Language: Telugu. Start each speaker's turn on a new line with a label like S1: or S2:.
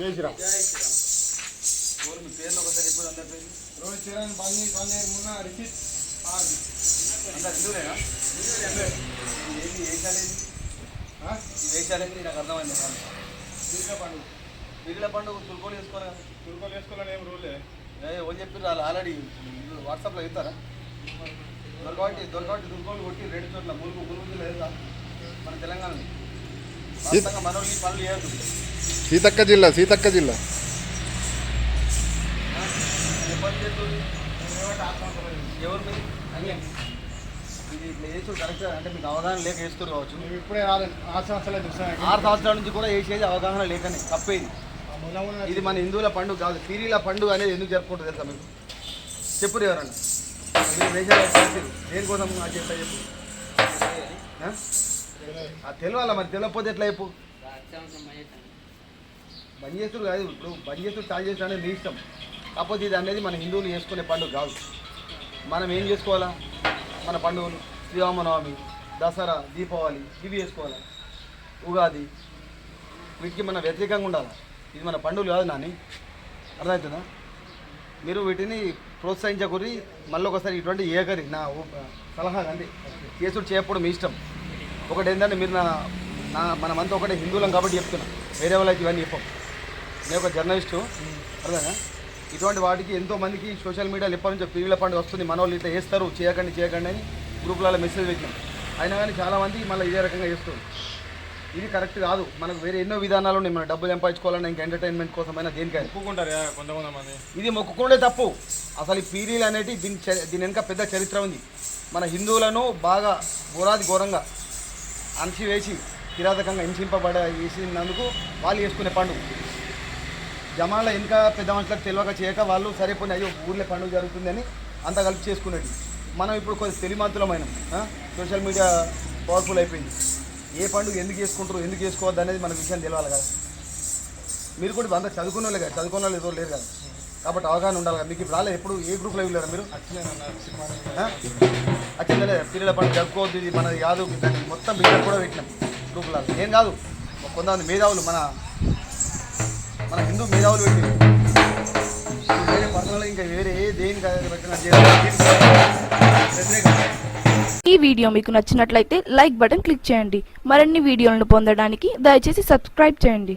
S1: జై శ్రీరామ్. పేర్లు ఒకసారి ఇప్పుడు అందరి పేర్లు
S2: రోహిత్ చరణ్ బంగి సంజయ్ మున్నా రిషిత్ ఆర్ది
S1: అంతా హిందువులేనా? ఏంటి నాకు అర్థమైంది
S2: పండుగ.
S1: మిగిలిన పండుగ కదా
S2: తుర్కోలు వేసుకోవాలని ఏం రూలే
S1: ఏ, చెప్పారు వాళ్ళు ఆల్రెడీ? వాట్సాప్లో చెప్తారా? దొరకబట్టి దొరకబట్టి దుర్గోలు కొట్టి రెండు చోట్ల ములుగు ములుగు లేదా మన తెలంగాణలో.
S3: సీతక్క జిల్లా సీతక్క జిల్లా.
S2: ఇప్పుడే రాలేదు ఆరు సంవత్సరాలు చూసాను
S1: ఆరు సంవత్సరాల నుంచి కూడా వేసేది అవగాహన లేకనే తప్పేది. ఇది మన హిందువుల పండుగ కాదు పీరీల పండుగ అనేది ఎందుకు జరుపుకుంటుంది తెలుసా మీకు? చెప్పురు ఎవరన్నా. మీరు వేసారు. దేనికోసం చెప్పు. తెలవాలా మరి? తెలియకపోతే ఎట్లా చెప్పు? బంద్ చేస్తుడు కాదు ఇప్పుడు బంద్ చేస్తుడు స్టార్ట్ చేస్తుడు అనేది మీ ఇష్టం. కాకపోతే ఇది అనేది మన హిందువులు చేసుకునే పండుగ కాదు. మనం ఏం చేసుకోవాలా? మన పండుగలు శ్రీరామనవమి దసరా దీపావళి ఇవి చేసుకోవాలా? ఉగాది వీటికి మన వ్యతిరేకంగా ఉండాలి? ఇది మన పండుగలు కాదు నాని. అర్థమవుతుందా? మీరు వీటిని ప్రోత్సహించకూరి మళ్ళీ ఒకసారి ఇటువంటి ఏకరి నా సలహా అండి కేసుడు చేయకపోవడం మీ ఇష్టం. ఒకటి ఏంటంటే మీరు నా నా మనమంతా ఒకటే హిందువులం కాబట్టి చెప్తున్నా. వేరే వాళ్ళకి ఇవన్నీ చెప్పం. నేను ఒక జర్నలిస్టు. అర్థంగా ఇటువంటి వాటికి ఎంతో మందికి సోషల్ మీడియాలో ఎప్పటి నుంచో పీవీల పండుగ వస్తుంది. మన వాళ్ళు ఇట్లా చేస్తారు చేయకండి చేయకండి అని గ్రూపులలో మెసేజ్ పెట్టినాం. అయినా కానీ చాలామంది మళ్ళీ ఇదే రకంగా చేస్తారు ఇది కరెక్ట్ కాదు. మనకు వేరే ఎన్నో విధానాలు ఉన్నాయి. మనం డబ్బులు సంపాదించుకోవాలన్నా ఇంకా ఎంటర్టైన్మెంట్ కోసమైనా దేనికైనా.
S2: ఒప్పుకుంటారు కొంతమంది. మంది
S1: ఇది మొక్కుకుండే తప్పు. అసలు ఈ పీరీలు అనేటి దీని దీని వెనక పెద్ద చరిత్ర ఉంది. మన హిందువులను బాగా ఘోరాది ఘోరంగా అణచివేసి కిరాతకంగా హింసింపబడ వేసినందుకు వాళ్ళు చేసుకునే పండుగ జమాల ఇంకా పెద్ద మనుషులకు తెలియక చేయక వాళ్ళు సరే పోనీ అయ్యో ఊర్లో పండుగ జరుగుతుందని అంత కలిపి చేసుకునేది. మనం ఇప్పుడు కొంచెం తెలిమంతులమైన సోషల్ మీడియా పవర్ఫుల్ అయిపోయింది. ఏ పండుగ ఎందుకు చేసుకుంటారు ఎందుకు చేసుకోవద్దు అనేది మన విషయం తెలియాలి కదా. మీరు కూడా అంతా చదువుకున్న వాళ్ళు కదా చదువుకున్న వాళ్ళు ఏదో లేరు కదా. కాబట్టి అవగాహన ఉండాలి కదా. మీకు ఇప్పుడు రాలేదు ఎప్పుడు ఏ గ్రూప్లో వెళ్ళారు మీరు? అచ్చిందలే పిల్లల పని జరుపుకోవద్దు ఇది మనది కాదు దాన్ని మొత్తం బిడ్డలు కూడా పెట్టినాం గ్రూపులలో ఏం కాదు కొంతమంది మేధావులు మన మన హిందూ మేధావులు పెట్టి. వేరే పర్సనల్ ఇంకా వేరే దేని
S4: ఈ వీడియో మీకు నచ్చినట్లయితే లైక్ బటన్ క్లిక్ చేయండి. మరిన్ని వీడియోలను పొందడానికి దయచేసి సబ్స్క్రైబ్ చేయండి.